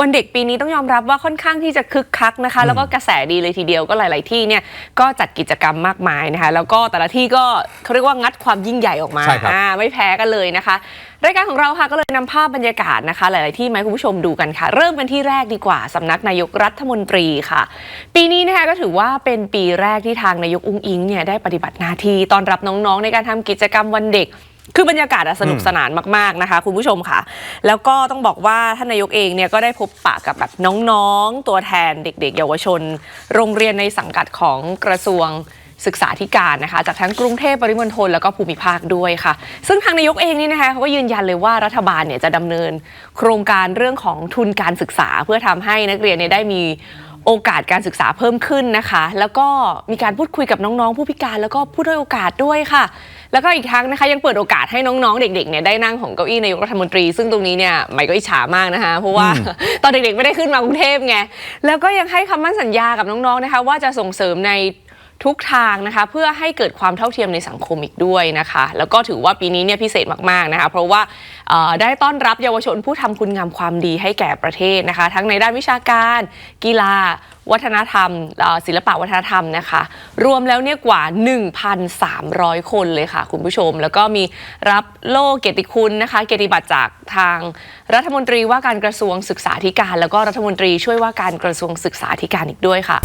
วันเด็กปีนี้ต้องยอมรับว่าค่อนข้างที่จะคึกคักนะคะ แล้วก็กระแสดีเลยทีเดียวก็หลาย ๆ ที่เนี่ยก็จัดกิจกรรมมากมายนะคะ แล้วก็แต่ละที่ก็เขาเรียกว่างัดความยิ่งใหญ่ออกมาใช่ครับอ่าไม่แพ้กันเลยนะคะ รายการของเราค่ะก็เลยนำภาพบรรยากาศนะคะ หลาย ๆ ที่มาให้คุณผู้ชมดูกันค่ะ เริ่มกันที่แรกดีกว่าสำนักนายกรัฐมนตรีค่ะ ปีนี้นะคะก็ถือว่าเป็นปีแรกที่ทางนายกอุ้งอิงเนี่ยได้ปฏิบัติหน้าที่ต้อนรับน้อง ๆ ในการทำกิจกรรมวันเด็ก คือบรรยากาศอะสนุกสนานมาก ๆ นะคะ คุณผู้ชมค่ะ แล้วก็ต้องบอกว่าท่านนายกเองเนี่ยก็ได้พบปะกับแบบน้องๆ ตัวแทนเด็ก ๆ เยาวชน โรงเรียนในสังกัดของกระทรวงศึกษาธิการนะคะ จากทั้งกรุงเทพปริมณฑลแล้วก็ภูมิภาคด้วยค่ะ ซึ่งทางนายกเองนี่นะคะเขาก็ยืนยันเลยว่ารัฐบาลเนี่ยจะดำเนิน โครงการเรื่องของทุนการศึกษา เพื่อทำให้นักเรียนเนี่ยได้มี โอกาสการศึกษาเพิ่มขึ้นนะคะ แล้วก็มีการพูดคุยกับน้องๆ ผู้พิการแล้วก็ผู้ด้อยโอกาสด้วยค่ะ แล้วก็อีกทั้งนะคะยังเปิดโอกาสให้น้องๆ เด็กๆเนี่ยได้นั่งของเก้าอี้นายกรัฐมนตรี ซึ่งตรงนี้เนี่ยใหม่ก็อิจฉามากนะคะ เพราะว่าตอนเด็กๆไม่ได้ขึ้นมากรุงเทพไงแล้วก็ยังให้คำมั่นสัญญากับน้องๆนะคะ ว่าจะส่งเสริมใน ทุกทางนะคะ เพื่อให้เกิดความเท่าเทียมในสังคมอีกด้วยนะคะ แล้วก็ถือว่าปีนี้เนี่ยพิเศษมากๆนะคะเพราะว่าได้ต้อนรับเยาวชนผู้ทำคุณงามความดีให้แก่ประเทศนะคะ ทั้งในด้านวิชาการ กีฬา วัฒนธรรม ศิลปะวัฒนธรรมนะคะ รวมแล้วเนี่ยกว่า 1,300 คนเลยค่ะ คุณผู้ชม แล้วก็มีรับโล่เกียรติคุณนะคะ เกียรติบัตรจากทางรัฐมนตรีว่าการกระทรวงศึกษาธิการ แล้วก็รัฐมนตรีช่วยว่าการกระทรวงศึกษาธิการอีกด้วยค่ะ